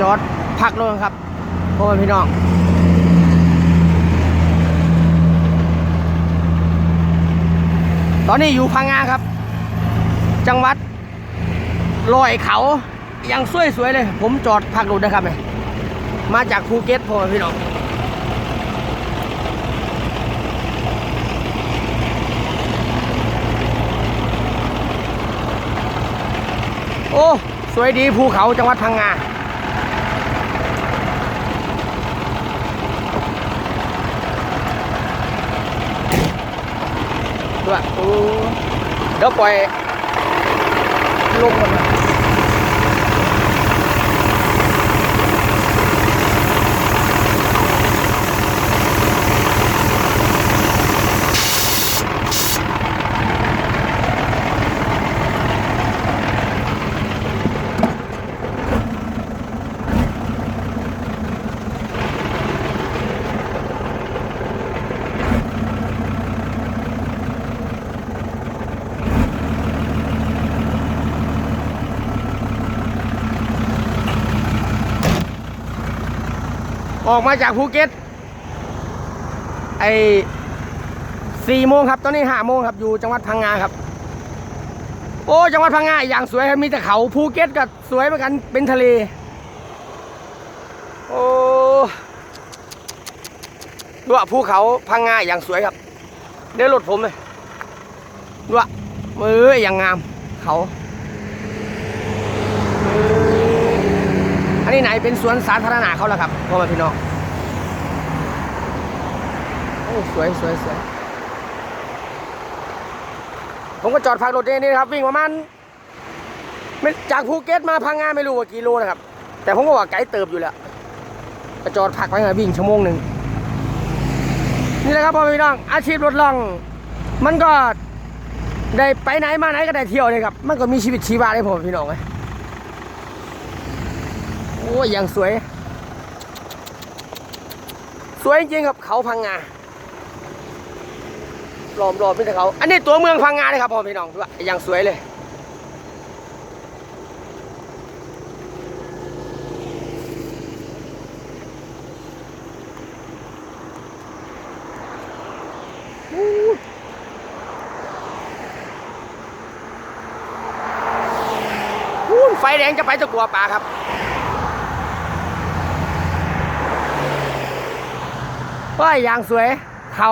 จอดพักลงครับพ่อพี่น้องตอนนี้อยู่พังงาครับ จังหวัดลอยเขายังสวยๆเลย ผมจอดพักรถนะครับเนี่ยมาจากภูเก็ตพ่อพี่น้องโอ้ สวยดีภูเขาจังหวัดพังงา ด้วยเดี๋ยวปล่อยลงก่อน ออกมาจากภูเก็ตไอสี่โมงครับ ตอนนี้ห้าโมงครับ อยู่จังหวัดพังงาครับ โอ้จังหวัดพังงาอย่างสวยครับมีแต่เขาภูเก็ตก็สวยเหมือนกันเป็นทะเล โอ้ดูว่าภูเขาพังงาอย่างสวยครับ เดี๋ยวรถผมเลยดูว่ามืออย่างงามเขา อันนี้ไหนเป็นสวนสาธารณะเขาแล้วครับพ่อแม่พี่น้องโอ้สวยสวยสวยผมก็จอดพักรถนี่นะครับ วิ่งประมาณจากภูเก็ตมาพังงาไม่รู้ว่ากี่โลนะครับ แต่ผมก็ว่าไกลเติบอยู่แล้วก็จอดพักไว้นะวิ่งชั่วโมงหนึ่งนี่แหละครับพ่อแม่พี่น้องอาชีพรถล่อง มันก็ได้ไปไหนมาไหนก็ได้เที่ยวเลยครับ มันก็มีชีวิตชีวาเลยพ่อแม่พี่น้องเลย โอ้ยยังสวย สวยจริงครับเขาพังงาหลอมรอบไม่ใช่เขา อันนี้ตัวเมืองพังงาเลยครับพ่อพี่น้องด้วยยังสวยเลย ไฟแดงจะไปจะกลัวป่าครับ ว้ายอย่างสวย เขา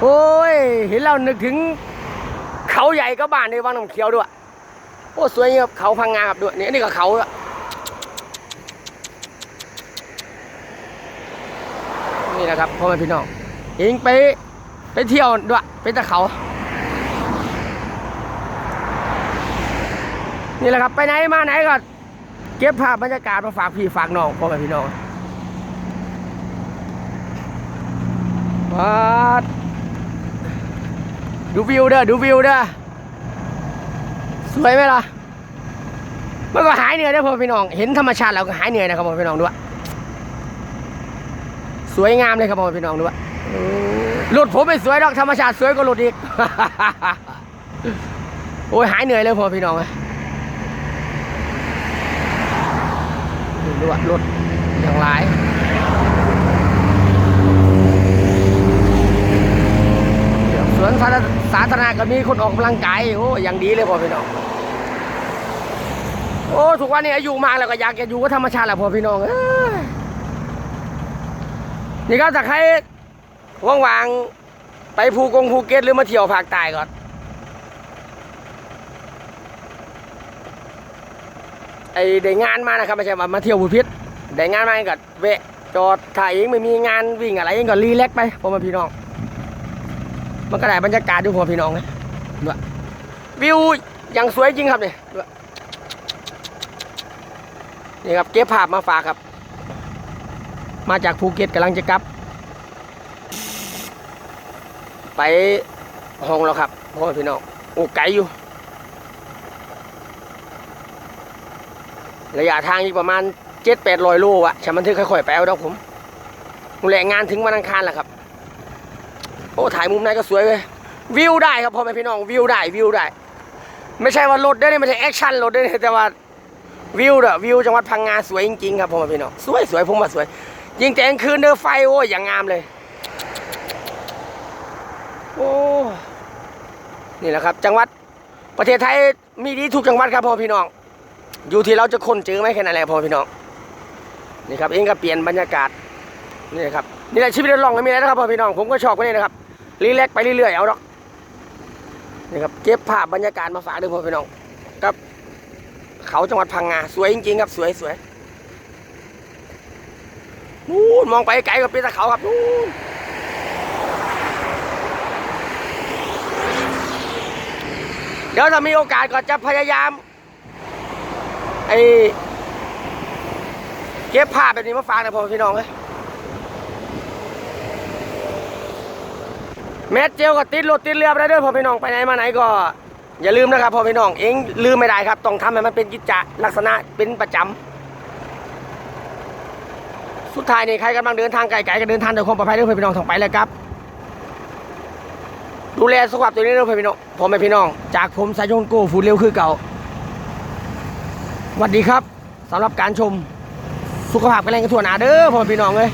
โอ้ย เห็นเรานึกถึง เขาใหญ่ก็บ้านในวังน้ำเขียวด้วย โอ้สวยครับเขาพังงาครับด้วยนี่นี่ก็เขาอะนี่แหละครับพ่อแม่พี่น้องเองไปไปเที่ยวด้วยไปตะเขา นี่แหละครับไปไหนมาไหนก็เก็บภาพบรรยากาศมาฝากพี่ฝากน้องพ่อแม่พี่น้อง วัดดูวิวเด้อดูวิวเด้อสวยไหมล่ะมันก็หายเหนื่อยได้พ่อพี่น้อง เห็นธรรมชาติแล้วก็หายเหนื่อยนะครับพ่อพี่น้องด้วยสวยงามเลยครับพ่อพี่น้องด้วยรถผมไม่สวยหรอกธรรมชาติสวยกว่ารถอีกโอ้ยหายเหนื่อยเลยพ่อพี่น้องเลยดูด้วยรถอย่างหลาย สว นสาธารณะก็มีคนออกกำลังกายโอ้อย่างดีเลยพ่อพี่น้องโอ้ทุกวันนี้อายุมากแล้วก็อยากจะอยู่กับธรรมชาติแหละพ่อพี่น้องอนี่ก็ถ้าใครว่างๆไปภูกงภูเก็ตหรือมาเที่ยวภาคใต้ก่อนไอ้ได้งานมานะครับไม่ใช่ว่ามาเที่ยวภูพิษได้งานมาก็แวะจอดถ่ายเองไม่มีงานวิ่งอะไรเองก็รีแลกไปพ่อพี่น้อง มันก็ได้บรรยากาศดูพอพี่น้องนะด้วยวิวอย่างสวยจริงครับเนี่ยด้วยนี่ครับเก็บภาพมาฝากครับ มาจากภูเก็ตกำลังจะกลับ ไปห้องแล้วครับพ่อพี่น้องโอ้ไกลอยู่ ระยะทางอีกประมาณเจ็ดแปดร้อยโลอะฉันมันถึงค่อยๆไปเอาดอกผมมูแหละงานถึงวันอังคารแหละครับโอ้ถ่ายมุมไหนก็สวยเลยวิวได้ครับพ่อแม่พี่น้องวิวได้วิวได้ ไม่ใช่ว่ารถได้เนี่ยไม่ใช่แอคชั่นรถได้เนี่ยแต่ว่าวิวเด้อวิวจังหวัดพังงาสวยจริงๆครับผมพี่น้องสวยสวยผมว่าสวย ยิงแต่กลางคืนเด้อไฟโอ้ยอย่างงามเลยโอ้นี่แหละครับ จังหวัดประเทศไทยมีดีทุกจังหวัดครับพ่อพี่น้อง อยู่ที่เราจะคนเจอไหมแค่นั้นแหละพ่อพี่น้องนี่ครับเองก็เปลี่ยนบรรยากาศนี่นะครับนี่แหละชีวิตเดินล่องก็มีอะไรนะครับพ่อพี่น้องผมก็ชอบกันนี่นะครับ รีแลกไปเรื่อยๆเอาดอกนี่ครับเก็บภาพบรรยากาศมาฝากด้วยพ่อพี่น้องครับ เขาจังหวัดพังงาสวยจริงๆครับสวยสวยนู่นมองไปไกลกับเป็นตะเขาครับนู่นเดี๋ยวถ้ามีโอกาสก็จะพยายามไอเก็บภาพแบบนี้มาฝากนะพ่อพี่น้องเลย แมสเจลก็ติดรถติดเรือไปได้ด้วยพ่อพี่น้องไปไหนมาไหนก็ อย่าลืมนะครับพ่อพี่น้องเองลืมไม่ได้ครับต้องทำให้มันเป็นกิจจลักษณะเป็นประจำสุดท้ายนี่ใครกำลังเดินทางไกลๆก็เดินทางด้วยความปลอดภัยเด้อพ่อพี่น้องทางไปเลยครับ ดูแลสุขภาพตัวนี้เด้อพ่อพี่น้องพ่อแม่พี่น้อง จากผมสายยนโก้ฟูดเร็วคือเก่าสวัสดีครับสำหรับการชมสุขภาพกันแรงกันทั่วหน้าเด้อพ่อแม่พี่น้องเลย